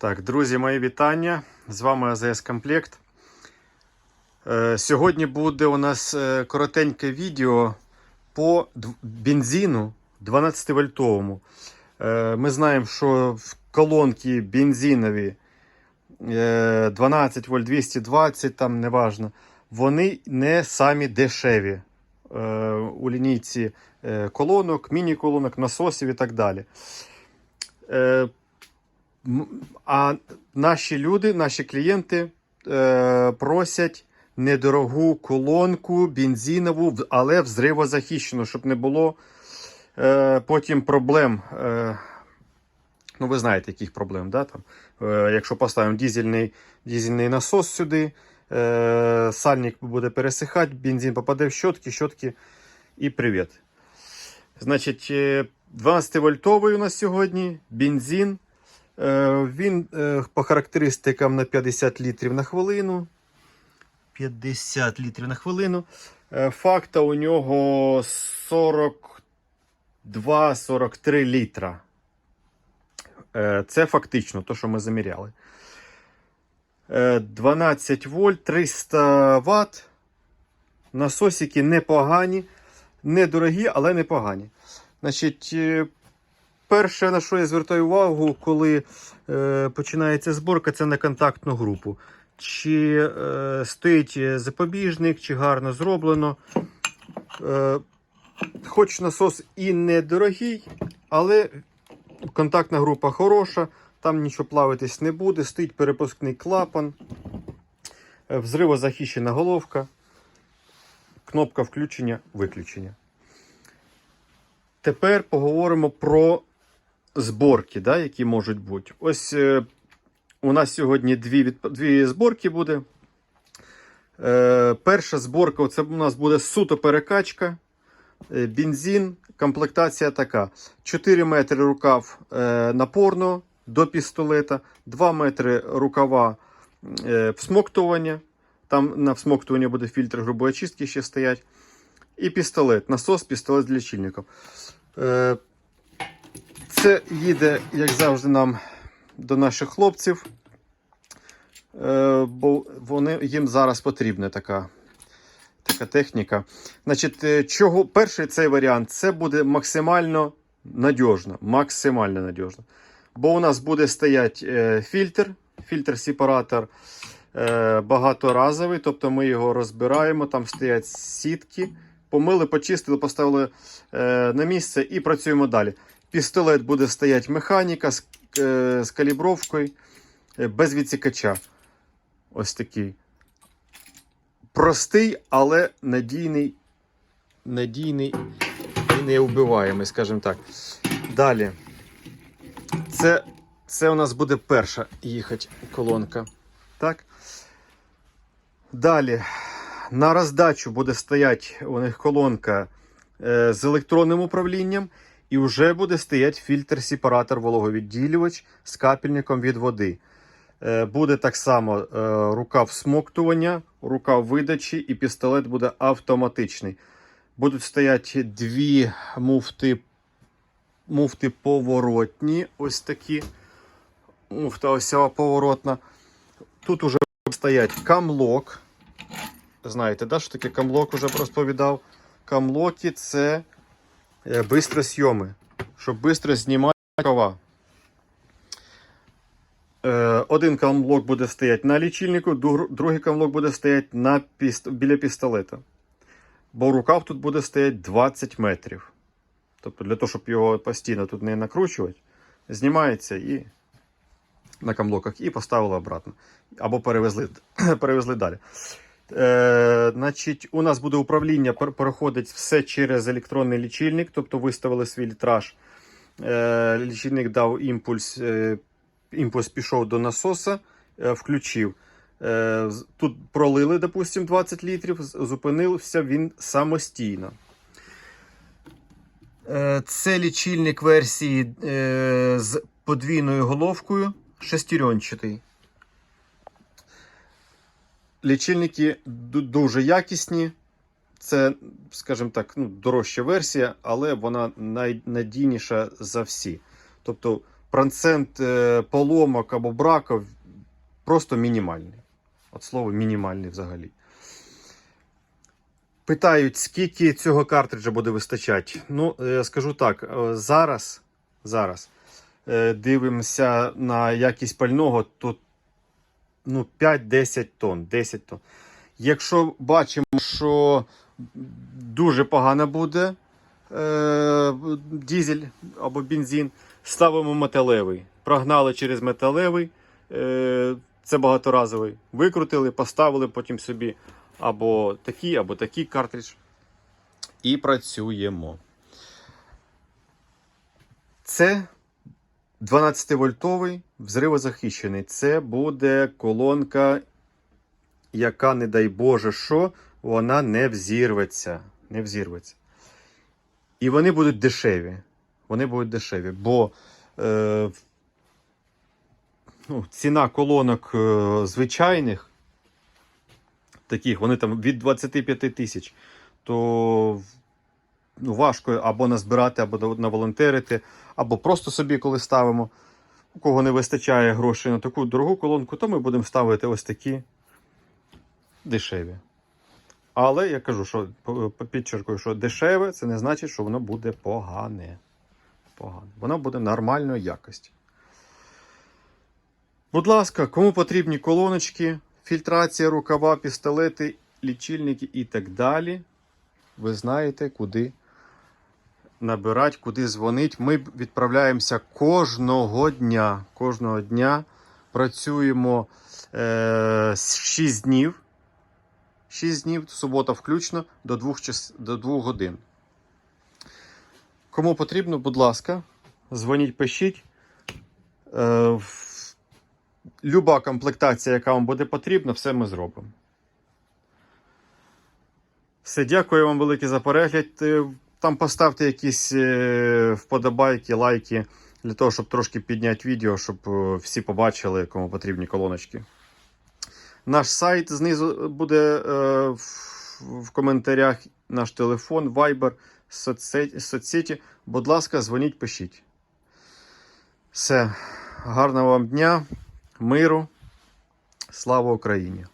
Так, друзі, мої вітання. З вами АЗС Комплект. Е, Сьогодні буде у нас е, коротеньке відео по бензину 12-вольтовому. Е, Ми знаємо, що в колонки бензинові е, 12 вольт 220, там неважно, вони не самі дешеві у лінійці колонок, міні-колонок, насосів і так далі. А наші люди, наші клієнти е, просять недорогу колонку бензинову, але взривозахищену, щоб не було е, потім проблем. Е, ну, ви знаєте, яких проблем, да? Там, е, якщо поставимо дізельний, дізельний насос сюди, е, сальник буде пересихати, бензин попаде в щотки, щотки і привіт. Значить, е, 12-вольтовий у нас сьогодні бензин. Е, Він е, по характеристикам на 50 літрів на хвилину. 50 літрів на хвилину. Е, Факта у нього 42-43 літра. Це фактично то, що ми заміряли. Е, 12 вольт, 300 Вт. Насосики непогані, недорогі, але непогані. Значить, перше, на що я звертаю увагу, коли е, починається зборка, це на контактну групу. Чи е, стоїть запобіжник, чи гарно зроблено. Е, хоч насос і недорогий, але контактна група хороша, там нічого плавитись не буде, стоїть перепускний клапан, взривозахищена головка, кнопка включення-виключення. Тепер поговоримо про зборки, да, які можуть бути. Ось е, у нас сьогодні дві, від, дві зборки буде. Е, перша зборка це у нас буде суто перекачка. Е, бензин, комплектація така: 4 метри рукав е, напорно до пістолета, 2 метри рукава е, всмоктування. Там на всмоктування буде фільтр грубої очистки ще стоять. І пістолет, насос, пістолет з лічильником. Е, це їде, як завжди, нам до наших хлопців, е, бо вони, їм зараз потрібна така, така техніка. Значить, е, чого, перший цей варіант це буде максимально надіжно. Максимально надіжно. Бо у нас буде стояти е, фільтр, фільтр-сепаратор багаторазовий, тобто ми його розбираємо, там стоять сітки. Помили, почистили, поставили на місце і працюємо далі. Пістолет буде стояти механіка з, е, з калібровкою, е, без відсікача. Ось такий. Простий, але надійний, надійний і неубиваємий, скажімо так. Далі. Це, це у нас буде перша їхати колонка. Так? Далі. На роздачу буде стояти у них колонка е, з електронним управлінням, і вже буде стояти фільтр-сепаратор вологовідділювач з капельником від води. Е, буде так само е, рукав всмоктування, рукав видачі, і пістолет буде автоматичний. Будуть стояти дві муфти, муфти поворотні. Ось такі. Муфта ось поворотна. Тут уже стоять камлок. Знаєте, да, що таке камлок уже розповідав. Камлоки це е, бистросйоми, щоб швидко знімати рукава. Е, один камлок буде стояти на лічильнику, другий камлок буде стояти на піст... біля пістолета. Бо рукав тут буде стояти 20 метрів. Тобто, для того, щоб його постійно тут не накручувати, знімається і на камлоках і поставили обратно. Або перевезли, перевезли далі. Е, значить, у нас буде управління, переходить все через електронний лічильник, тобто виставили свій літраж. Е, лічильник дав імпульс, е, імпульс пішов до насоса, е, включив. Тут пролили, допустимо, 20 літрів, зупинився він самостійно. Це лічильник версії з подвійною головкою, шестеренчатий. Лічильники дуже якісні. Це, скажімо так, ну, дорожча версія, але вона найнадійніша за всі. Тобто процент е, поломок або браків просто мінімальний. От слово мінімальний взагалі. Питають, скільки цього картриджа буде вистачати. Ну, е, скажу так, е, зараз, зараз дивимося на якість пального, то ну, 5-10 тонн. 10 тонн. Якщо бачимо, що дуже погано буде е, дізель або бензин, ставимо металевий. Прогнали через металевий, е, це багаторазовий. Викрутили, поставили потім собі або такий, або такий картридж. І працюємо. Це 12-вольтовий взривозахищений. Це буде колонка, яка, не дай Боже, що, вона не взірветься. Не взірветься. І вони будуть дешеві. Вони будуть дешеві, бо е, ну, ціна колонок е, звичайних, таких, вони там від 25 тисяч, то ну, важко або назбирати, або наволонтерити, або просто собі, коли ставимо. У кого не вистачає грошей на таку дорогу колонку, то ми будемо ставити ось такі дешеві. Але я кажу, що підчеркую, що дешеве це не значить, що воно буде погане. Погане. Воно буде нормальної якості. Будь ласка, кому потрібні колоночки, фільтрація, рукава, пістолети, лічильники і так далі. Ви знаєте, куди набирати, куди дзвонити. Ми відправляємося кожного дня. Кожного дня працюємо е, 6 днів. 6 днів, субота включно, до 2, час, до 2 годин. Кому потрібно, будь ласка, дзвоніть, пишіть. Е, Люба комплектація, яка вам буде потрібна, все ми зробимо. Все, дякую вам велике за перегляд. Там поставте якісь е, вподобайки, лайки для того, щоб трошки підняти відео, щоб е, всі побачили, кому потрібні колоночки. Наш сайт знизу буде е, в, коментарях, наш телефон, Viber, соцсеті. Будь ласка, дзвоніть, пишіть. Все. Гарного вам дня, миру. Слава Україні!